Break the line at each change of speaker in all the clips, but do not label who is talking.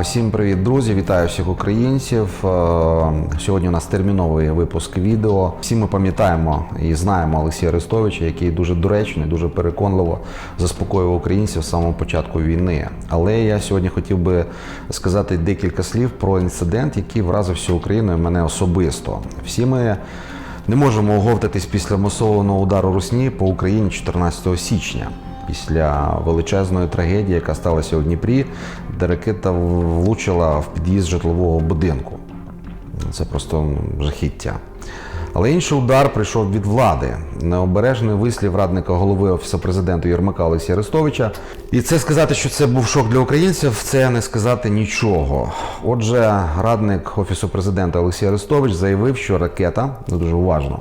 Всім привіт, друзі! Вітаю всіх українців. Е, Сьогодні у нас терміновий випуск відео. Всі ми пам'ятаємо і знаємо Олексія Арестовича, який дуже доречно, і дуже переконливо заспокоював українців з самого початку війни. Але я сьогодні хотів би сказати декілька слів про інцидент, який вразив всю Україну і мене особисто. Всі ми. Не можемо оговтатись після масованого удару Русні по Україні 14 січня, після величезної трагедії, яка сталася у Дніпрі, де ракета влучила в під'їзд житлового будинку. Це просто жахіття. Але інший удар прийшов від влади. Необережний вислів радника голови офісу президента Єрмака Олексія Арестовича. І це сказати, що це був шок для українців, це не сказати нічого. Отже, радник офісу президента Олексій Арестович заявив, що ракета ну, дуже уважно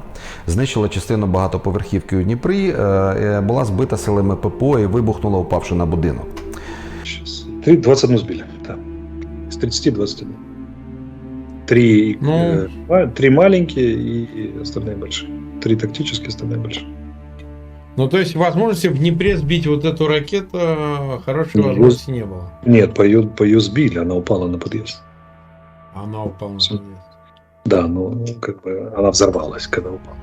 знищила частину багатоповерхівки у Дніпрі, е, була збита силами ППО і вибухнула, упавши на будинок.
Сейчас. Три- 21 сбили, да. Из 30 21. Три,
Ну.
э, три маленькие и остальные большие. Три тактические, остальные большие.
Ну, то есть возможности в Днепре сбить вот эту ракету хорошей
Ну,
возможности не было.
Нет, по ее, по ее сбили, она упала на подъезд.
Она упала на подъезд.
Да, но как бы она взорвалась, когда упала.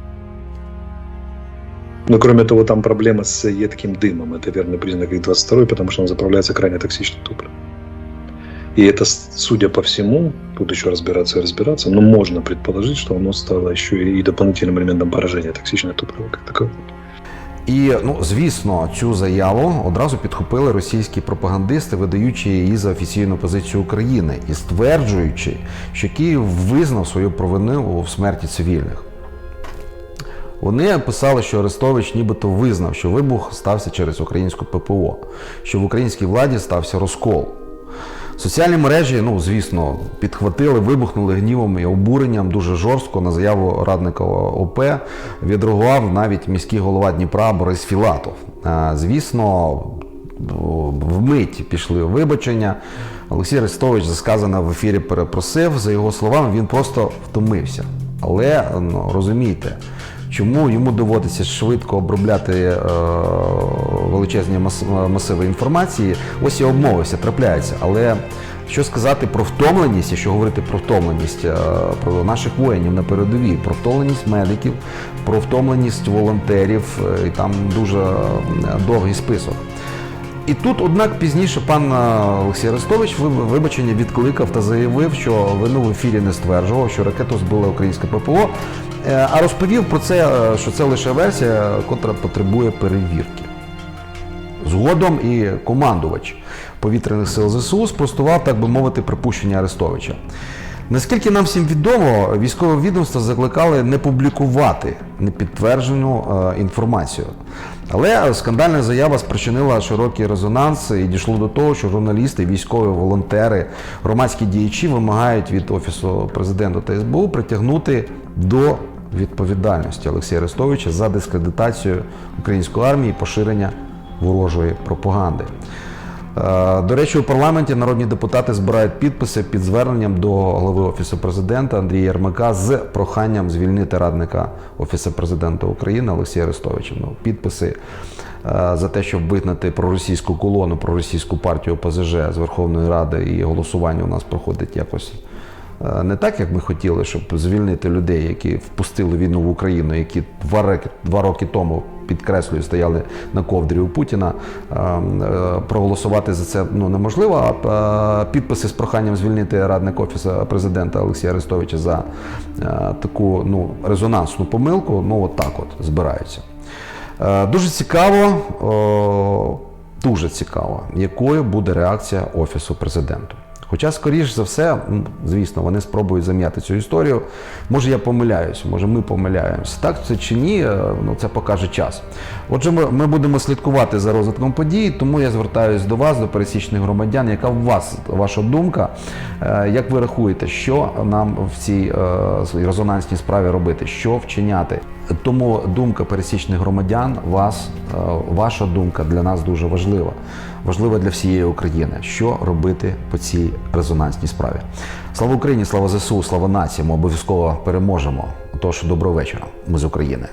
Но кроме того, там проблема с едким дымом. Это верный признак их 22 потому что он заправляется крайне токсичным топливом. И это, с- судя по всему, тут еще разбираться и разбираться, но можно предположить, что оно стало еще и дополнительным элементом поражения токсичное топливо как таковое.
І ну звісно, цю заяву одразу підхопили російські пропагандисти, видаючи її за офіційну позицію України і стверджуючи, що Київ визнав свою провину у смерті цивільних. Вони писали, що Арестович нібито визнав, що вибух стався через українську ППО, що в українській владі стався розкол. Соціальні мережі, ну звісно, підхватили, вибухнули гнівом і обуренням дуже жорстко на заяву радника ОП. Відреагував навіть міський голова Дніпра Борис Філатов. Звісно, вмить пішли вибачення. Олексій Арестович за сказане в ефірі перепросив. За його словами, він просто втомився. Але ну, розумійте, чому йому доводиться швидко обробляти е, величезні мас- масиви інформації. Ось я обмовився, трапляється. Але що сказати про втомленість, якщо говорити про втомленість е, про наших воїнів на передовій, про втомленість медиків, про втомленість волонтерів, е, і там дуже е, довгий список. І тут, однак, пізніше пан е, Олексій Арестович ви- вибачення відкликав та заявив, що вину в ефірі не стверджував, що ракету збила українське ППО, а розповів про це, е, що це лише версія, котра потребує перевірки. Згодом і командувач повітряних сил ЗСУ спростував, так би мовити, припущення Арестовича. Наскільки нам всім відомо, військове відомство закликали не публікувати непідтверджену е, інформацію. Але скандальна заява спричинила широкий резонанс і дійшло до того, що журналісти, військові волонтери, громадські діячі вимагають від офісу президента та СБУ притягнути до відповідальності Олексія Арестовича за дискредитацію української армії і поширення ворожої пропаганди. Е, До речі, у парламенті народні депутати збирають підписи під зверненням до голови офісу президента Андрія Єрмака з проханням звільнити радника офісу президента України Олексія Арестовича. Ну, підписи е, за те, щоб вигнати проросійську колону, проросійську партію ОПЗЖ з Верховної Ради і голосування у нас проходить якось. Е, Не так, як ми хотіли, щоб звільнити людей, які впустили війну в Україну, які два роки, два роки тому підкреслюю, стояли на ковдрі у Путіна. Е, е, Проголосувати за це ну, неможливо. А е, підписи з проханням звільнити радник офісу президента Олексія Арестовича за таку ну, резонансну помилку, ну от так от збираються. Дуже цікаво, дуже цікаво, якою буде реакція Офісу президента. Хоча, скоріш за все, звісно, вони спробують зам'яти цю історію. Може, я помиляюсь, може, ми помиляємося. Так це чи ні, е, ну це покаже час. Отже, ми, ми будемо слідкувати за розвитком подій, тому я звертаюся до вас, до пересічних громадян. Яка у вас ваша думка? Е, Як ви рахуєте, що нам в цій е, резонансній справі робити? Що вчиняти? Тому думка пересічних громадян, вас, е, ваша думка для нас дуже важлива. Важлива для всієї України. Що робити по цій резонансній справі? Слава Україні, слава ЗСУ, слава нації! Ми обов'язково переможемо. Тож доброго вечора. Ми з України.